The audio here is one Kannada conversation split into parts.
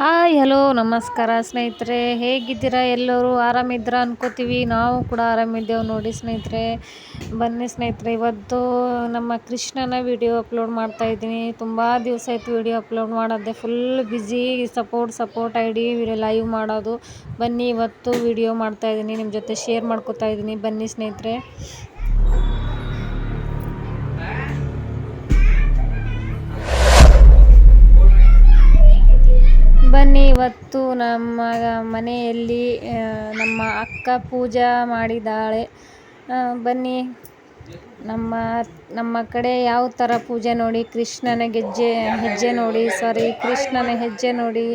ಹಾಯ್, ಹಲೋ, ನಮಸ್ಕಾರ ಸ್ನೇಹಿತರೆ. ಹೇಗಿದ್ದೀರಾ ಎಲ್ಲರೂ? ಆರಾಮಿದ್ರ ಅನ್ಕೋತೀವಿ. ನಾವು ಕೂಡ ಆರಾಮಿದ್ದೇವೆ ನೋಡಿ ಸ್ನೇಹಿತರೆ. ಬನ್ನಿ ಸ್ನೇಹಿತರೆ, ಇವತ್ತು ನಮ್ಮ ಕೃಷ್ಣನ ವಿಡಿಯೋ ಅಪ್ಲೋಡ್ ಮಾಡ್ತಾ ಇದ್ದೀನಿ. ತುಂಬ ದಿವಸ ಆಯಿತು ವಿಡಿಯೋ ಅಪ್ಲೋಡ್ ಮಾಡೋದೆ full busy support support I D live ಮಾಡೋದು. ಬನ್ನಿ, ಇವತ್ತು ವಿಡಿಯೋ ಮಾಡ್ತಾ ಇದ್ದೀನಿ. ನಿಮ್ಮ ಜೊತೆ ಶೇರ್ ಮಾಡ್ಕೋತಾ ಇದ್ದೀನಿ. ಬನ್ನಿ ಸ್ನೇಹಿತರೆ. ಬನ್ನಿ, ಇವತ್ತು ನಮ್ಮ ಮನೆಯಲ್ಲಿ ನಮ್ಮ ಅಕ್ಕ ಪೂಜಾ ಮಾಡಿದ್ದಾಳೆ. ಬನ್ನಿ. ನಮ್ಮ ನಮ್ಮ ಕಡೆ ಯಾವ ಥರ ಪೂಜೆ ನೋಡಿ, ಕೃಷ್ಣನ ಗೆಜ್ಜೆ, ಹೆಜ್ಜೆ ನೋಡಿ ಸಾರಿ ಕೃಷ್ಣನ ಹೆಜ್ಜೆ ನೋಡಿ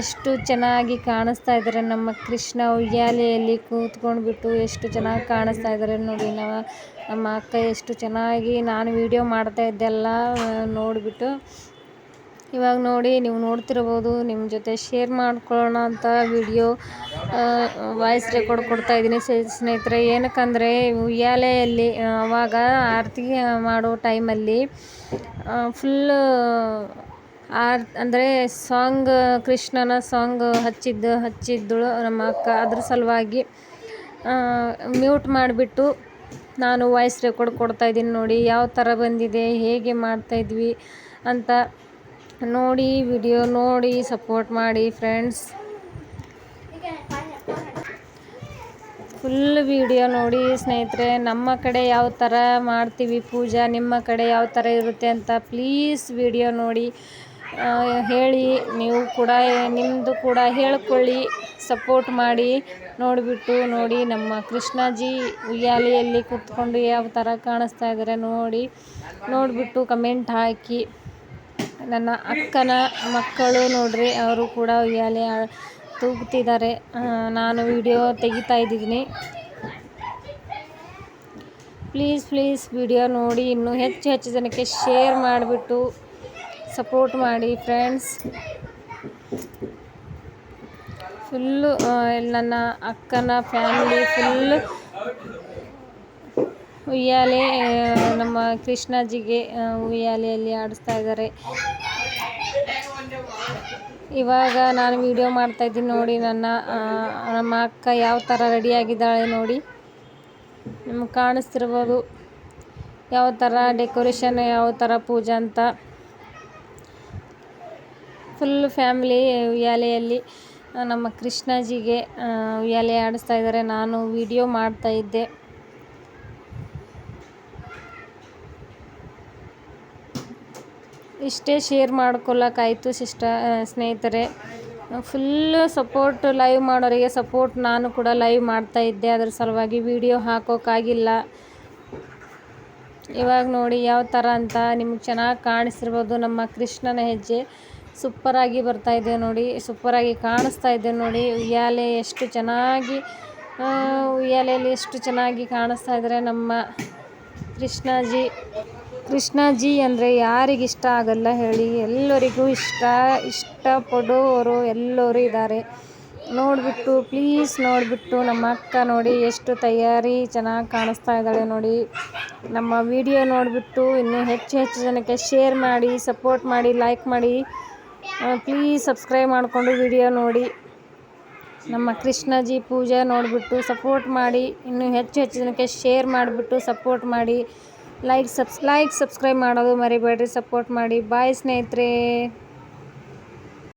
ಎಷ್ಟು ಚೆನ್ನಾಗಿ ಕಾಣಿಸ್ತಾ ಇದ್ದಾರೆ. ನಮ್ಮ ಕೃಷ್ಣ ಉಯ್ಯಾಲೆಯಲ್ಲಿ ಕೂತ್ಕೊಂಡ್ಬಿಟ್ಟು ಎಷ್ಟು ಚೆನ್ನಾಗಿ ಕಾಣಿಸ್ತಾ ಇದ್ದಾರೆ ನೋಡಿ. ನಮ್ಮ ನಮ್ಮ ಅಕ್ಕ ಎಷ್ಟು ಚೆನ್ನಾಗಿ, ನಾನು ವೀಡಿಯೋ ಮಾಡ್ತಾ ಇದ್ದೆಲ್ಲ ನೋಡಿಬಿಟ್ಟು. ಇವಾಗ ನೋಡಿ ನೀವು ನೋಡ್ತಿರ್ಬೋದು ನಿಮ್ಮ ಜೊತೆ ಶೇರ್ ಮಾಡ್ಕೊಳ್ಳೋಣ ಅಂತ ವಿಡಿಯೋ ವಾಯ್ಸ್ ರೆಕಾರ್ಡ್ ಕೊಡ್ತಾ ಇದ್ದೀನಿ ಸ್ನೇಹಿತರೆ. ಏನಕ್ಕಂದರೆ, ಉಯ್ಯಾಲೆಯಲ್ಲಿ ಅವಾಗ ಆರತಿ ಮಾಡೋ ಟೈಮಲ್ಲಿ ಫುಲ್ ಆರ್, ಅಂದರೆ ಸಾಂಗ್ ಕೃಷ್ಣನ ಸಾಂಗ್ ಹಚ್ಚಿದ್ದು, ಹಚ್ಚಿದ್ದಳು ನಮ್ಮ ಅಕ್ಕ. ಅದ್ರ ಸಲುವಾಗಿ ಮ್ಯೂಟ್ ಮಾಡಿಬಿಟ್ಟು ನಾನು ವಾಯ್ಸ್ ರೆಕಾರ್ಡ್ ಕೊಡ್ತಾ ಇದ್ದೀನಿ ನೋಡಿ, ಯಾವ ಥರ ಬಂದಿದೆ, ಹೇಗೆ ಮಾಡ್ತಾಯಿದ್ವಿ ಅಂತ. ನೋಡಿ ವಿಡಿಯೋ ನೋಡಿ ಸಪೋರ್ಟ್ ಮಾಡಿ ಫ್ರೆಂಡ್ಸ್ ಫುಲ್ ವಿಡಿಯೋ ನೋಡಿ, ಸ್ನೇಹಿತರೆ, ನಮ್ಮ ಕಡೆ ಯಾವ ಥರ ಮಾಡ್ತೀವಿ ಪೂಜಾ, ನಿಮ್ಮ ಕಡೆ ಯಾವ ಥರ ಇರುತ್ತೆ ಅಂತ ಪ್ಲೀಸ್ ವಿಡಿಯೋ ನೋಡಿ. ಹೇಳಿ, ನೀವು ಕೂಡ ನಿಮ್ಮದು ಕೂಡ ಹೇಳ್ಕೊಳ್ಳಿ ಸಪೋರ್ಟ್ ಮಾಡಿ. ನೋಡಿಬಿಟ್ಟು ನೋಡಿ, ನಮ್ಮ ಕೃಷ್ಣಾಜಿ ಉಯ್ಯಾಲೆಯಲ್ಲಿ ಕೂತ್ಕೊಂಡು ಯಾವ ಥರ ಕಾಣಿಸ್ತಾ ಇದ್ದಾರೆ ನೋಡಿ. ನೋಡಿಬಿಟ್ಟು ಕಮೆಂಟ್ ಹಾಕಿ. ನನ್ನ ಅಕ್ಕನ ಮಕ್ಕಳು ನೋಡ್ರಿ, ಅವರು ಕೂಡ ಉಯ್ಯಾಲೆ ತೂಗುತ್ತಿದ್ದಾರೆ ನಾನು ವಿಡಿಯೋ ತೆಗಿತಾ ಇದ್ದೀನಿ. ಪ್ಲೀಸ್ ಪ್ಲೀಸ್ ವಿಡಿಯೋ ನೋಡಿ, ಇನ್ನೂ ಹೆಚ್ಚು ಹೆಚ್ಚು ಜನಕ್ಕೆ ಶೇರ್ ಮಾಡಿಬಿಟ್ಟು ಸಪೋರ್ಟ್ ಮಾಡಿ ಫ್ರೆಂಡ್ಸ್ ಫುಲ್ಲು ನನ್ನ ಅಕ್ಕನ ಫ್ಯಾಮಿಲಿ ಫುಲ್ಲು ಉಯ್ಯಾಲೆ ನಮ್ಮ ಕೃಷ್ಣಾಜಿಗೆ ಉಯ್ಯಾಲೆಯಲ್ಲಿ ಆಡಿಸ್ತಾ ಇದ್ದಾರೆ. ಇವಾಗ ನಾನು ವಿಡಿಯೋ ಮಾಡ್ತಾ ಇದ್ದೀನಿ ನೋಡಿ ನನ್ನ ನಮ್ಮ ಅಕ್ಕ ಯಾವ ಥರ ರೆಡಿಯಾಗಿದ್ದಾಳೆ ನೋಡಿ. ನಿಮ್ಗೆ ಕಾಣಿಸ್ತಿರ್ಬೋದು ಯಾವ ಥರ ಡೆಕೋರೇಷನ್ ಯಾವ ಥರ ಪೂಜೆ ಅಂತ. ಫುಲ್ ಫ್ಯಾಮಿಲಿ ಉಯ್ಯಾಲೆಯಲ್ಲಿ ನಮ್ಮ ಕೃಷ್ಣಾಜಿಗೆ ಉಯ್ಯಾಲೆ ಆಡಿಸ್ತಾ ಇದ್ದಾರೆ. ನಾನು ವಿಡಿಯೋ ಮಾಡ್ತಾ ಇಷ್ಟೇ ಶೇರ್ ಮಾಡ್ಕೊಳ್ಳೋಕ್ಕಾಯ್ತು ಸಿಸ್ಟ ಸ್ನೇಹಿತರೆ. ಫುಲ್ಲು ಸಪೋರ್ಟ್ ಲೈವ್ ಮಾಡೋರಿಗೆ ಸಪೋರ್ಟ್ ನಾನು ಕೂಡ ಲೈವ್ ಮಾಡ್ತಾ ಇದ್ದೆ. ಅದ್ರ ಸಲುವಾಗಿ ವಿಡಿಯೋ ಹಾಕೋಕ್ಕಾಗಿಲ್ಲ ಇವಾಗ ನೋಡಿ ಯಾವ ಥರ ಅಂತ ನಿಮ್ಗೆ ಚೆನ್ನಾಗಿ ಕಾಣಿಸಿರ್ಬೋದು ನಮ್ಮ ಕೃಷ್ಣನ ಹೆಜ್ಜೆ. ಸೂಪರಾಗಿ ಬರ್ತಾ ಇದೆ ನೋಡಿ. ಸೂಪರಾಗಿ ಕಾಣಿಸ್ತಾ ಇದೆ ನೋಡಿ. ಉಯ್ಯಾಲೆ ಎಷ್ಟು ಚೆನ್ನಾಗಿ ಉಯ್ಯಾಲೆಯಲ್ಲಿ ಎಷ್ಟು ಚೆನ್ನಾಗಿ ಕಾಣಿಸ್ತಾ ಇದ್ದಾರೆ ನಮ್ಮ ಕೃಷ್ಣಾಜಿ. ಕೃಷ್ಣಾಜಿ ಅಂದರೆ ಯಾರಿಗಿಷ್ಟ ಆಗಲ್ಲ ಹೇಳಿ. ಎಲ್ಲರಿಗೂ ಇಷ್ಟ, ಇಷ್ಟಪಡೋರು ಎಲ್ಲರೂ ಇದ್ದಾರೆ. ನೋಡಿಬಿಟ್ಟು ಪ್ಲೀಸ್ ನೋಡಿಬಿಟ್ಟು ನಮ್ಮ ಅಕ್ಕ ನೋಡಿ ಎಷ್ಟು ತಯಾರಿ ಚೆನ್ನಾಗಿ ಕಾಣಿಸ್ತಾ ಇದ್ದಾಳೆ ನೋಡಿ. ನಮ್ಮ ವಿಡಿಯೋ ನೋಡಿಬಿಟ್ಟು ಇನ್ನೂ ಹೆಚ್ಚು ಹೆಚ್ಚು ಜನಕ್ಕೆ ಶೇರ್ ಮಾಡಿ ಸಪೋರ್ಟ್ ಮಾಡಿ ಲೈಕ್ ಮಾಡಿ. ಪ್ಲೀಸ್ ಸಬ್ಸ್ಕ್ರೈಬ್ ಮಾಡಿಕೊಂಡು ವಿಡಿಯೋ ನೋಡಿ. ನಮ್ಮ ಕೃಷ್ಣಾಜಿ ಪೂಜೆ ನೋಡಿಬಿಟ್ಟು ಸಪೋರ್ಟ್ ಮಾಡಿ. ಇನ್ನೂ ಹೆಚ್ಚು ಹೆಚ್ಚು ಜನಕ್ಕೆ ಶೇರ್ ಮಾಡಿಬಿಟ್ಟು ಸಪೋರ್ಟ್ ಮಾಡಿ. ಲೈಕ್ ಸಬ್ಸ್ ಲೈಕ್ ಸಬ್ಸ್ಕ್ರೈಬ್ ಮಾಡೋದು ಮರಿಬೇಡ್ರಿ ಸಪೋರ್ಟ್ ಮಾಡಿ. ಬಾಯ್ ಸ್ನೇಹಿತರೆ.